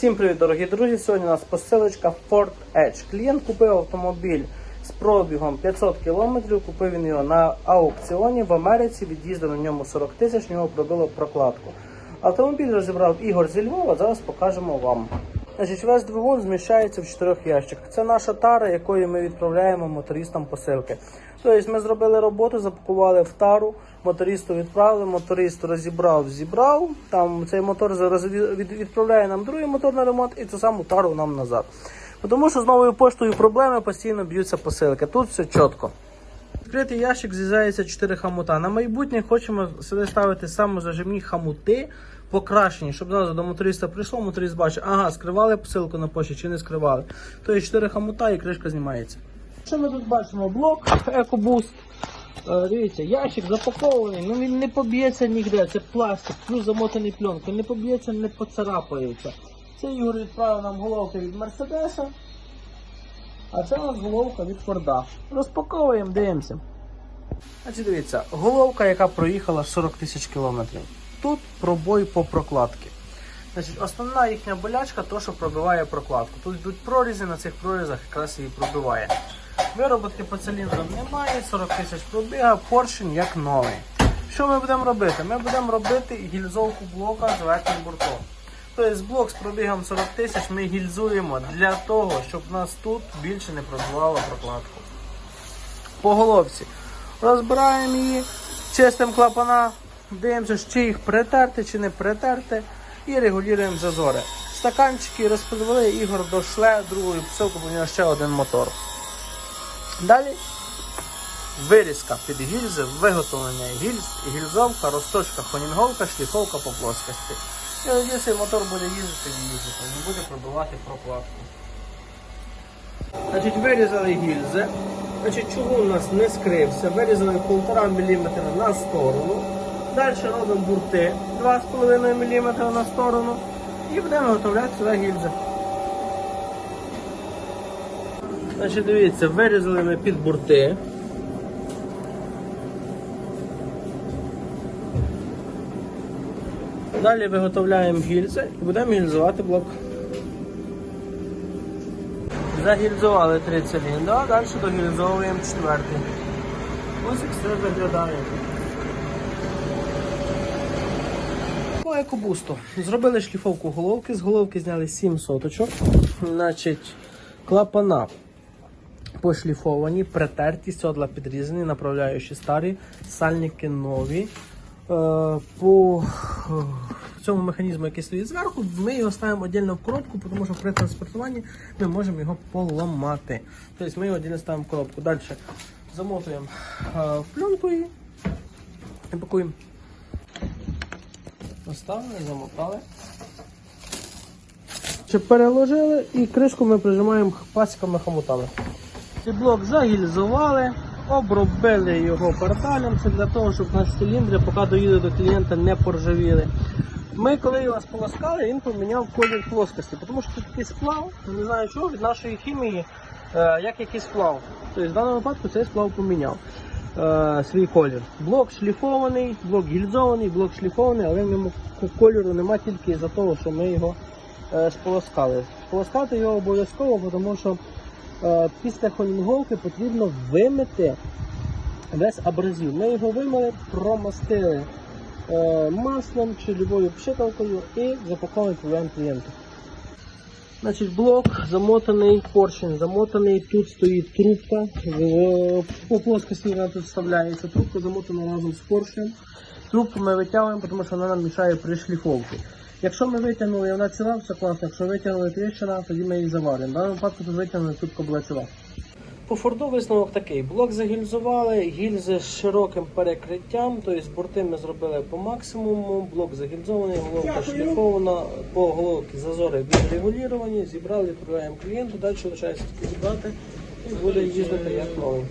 Всім привіт, дорогі друзі! Сьогодні у нас посилочка Ford Edge. Клієнт купив автомобіль з пробігом 500 км. Купив він його на аукціоні в Америці. Від'їздив на ньому 40 тисяч, в нього пробило прокладку. Автомобіль розібрав Ігор зі Львова. Зараз покажемо вам. Значить, весь двигун зміщається в чотирьох ящиках. Це наша тара, якою ми відправляємо мотористам посилки. Тобто ми зробили роботу, запакували в тару, мотористу відправили, моторист розібрав, зібрав. Там цей мотор зараз від- від- відправляє нам другий мотор на ремонт і цю саму тару нам назад. Тому що з новою поштою проблеми постійно б'ються посилки. Тут все чітко. Відкритий ящик з'їжджається 4 хамута. На майбутнє хочемо сюди ставити самозажимні хамути, покращені, щоб зразу до моториста прийшло, моторист бачить, ага, скривали посилку на пошті чи не скривали. То є 4 хамута і кришка знімається. Що ми тут бачимо? Блок EcoBoost. Е, Дивіться, ящик запакований, ну він не поб'ється ніде, це пластик, плюс замотаний пленкою, не поб'ється, не поцарапається. Це Ігор відправив нам головки від Мерседеса. А це у нас головка від Форда. Розпаковуємо, дивимося. Значить, дивіться, головка, яка проїхала 40 тисяч кілометрів. Тут пробой по прокладці. Значить, основна їхня болячка то, що пробиває прокладку. Тут йдуть прорізи, на цих прорізах якраз її пробиває. Вироботки по циліндрам немає, 40 тисяч пробіга, поршень як новий. Що ми будемо робити? Ми будемо робити гільзовку блока з верхнім бортом. Тобто блок з пробігом 40 тисяч ми гільзуємо для того, щоб нас тут більше не пробивало прокладку. По головці. Розбираємо її, чистимо клапана, дивимося, чи їх притерти, чи не притерти, і регулюємо зазори. Стаканчики розподвели, Ігор дошле другою посилку, бо в нього ще один мотор. Далі вирізка під гільзи, виготовлення гільз, гільзовка, розточка, хонінговка, шліфовка по плоскості. Тоді цей мотор буде їздити і їздити, не буде пробивати прокладку. Значить, вирізали гільзи. Значить, чого у нас не скрився. Вирізали 1,5 мм на сторону. Далі робимо бурти 2,5 мм на сторону. І будемо виготовляти сюди гільзи. Значить, дивіться, вирізали ми під бурти. Далі виготовляємо гільзи і будемо гільзувати блок. Загільзували три а далі догільзовуємо четвертий. Ось як все виглядає. По екобусту. Зробили шліфовку головки, з головки зняли 7 соточок. Значить, клапана пошліфовані, притерті, сьодла підрізані, направляючі старі, сальники нові. Е, По е, цьому механізму, який стоїть зверху, ми його ставимо віддільно в коробку, тому що при транспортуванні ми можемо його поламати. Тобто ми його віддільно ставимо в коробку. Далі замотуємо е, в пленку і пакуємо. Поставили, замотали. Переложили і кришку ми прижимаємо пасиками хомутами. Цей блок загільзували, обробили його порталем. Це для того, щоб наші циліндри, поки доїде до клієнта, не поржавіли. Ми, коли його сполоскали, він поміняв колір плоскості, тому що тут такий сплав, не знаю чого, від нашої хімії, е, як якийсь сплав. Тобто в даному випадку цей сплав поміняв е, свій колір. Блок шліфований, блок гільзований, блок шліфований, але в ньому кольору нема тільки за того, що ми його е, сполоскали. Сполоскати його обов'язково, тому що після холінговки потрібно вимити весь абразив. Ми його вимили, промастили е, маслом чи любою пшикалкою і запаковуємо відправляємо клієнту. Значить, блок замотаний, поршень замотаний, тут стоїть трубка, по плоскості вона тут вставляється, трубка замотана разом з поршнем. Трубку ми витягуємо, тому що вона нам мішає при шліфовці. Якщо ми витягнули, і вона ціла, все класно. Якщо витягнули тріщина, тоді ми її заваримо. В даному випадку тут витягнули, трубка була ціла. По форду висновок такий. Блок загільзували, гільзи з широким перекриттям, тобто борти ми зробили по максимуму, блок загільзований, головка шліфована, по головці зазори відрегуліровані, зібрали, відправляємо клієнту, далі лишається тільки зібрати і буде їздити як новий.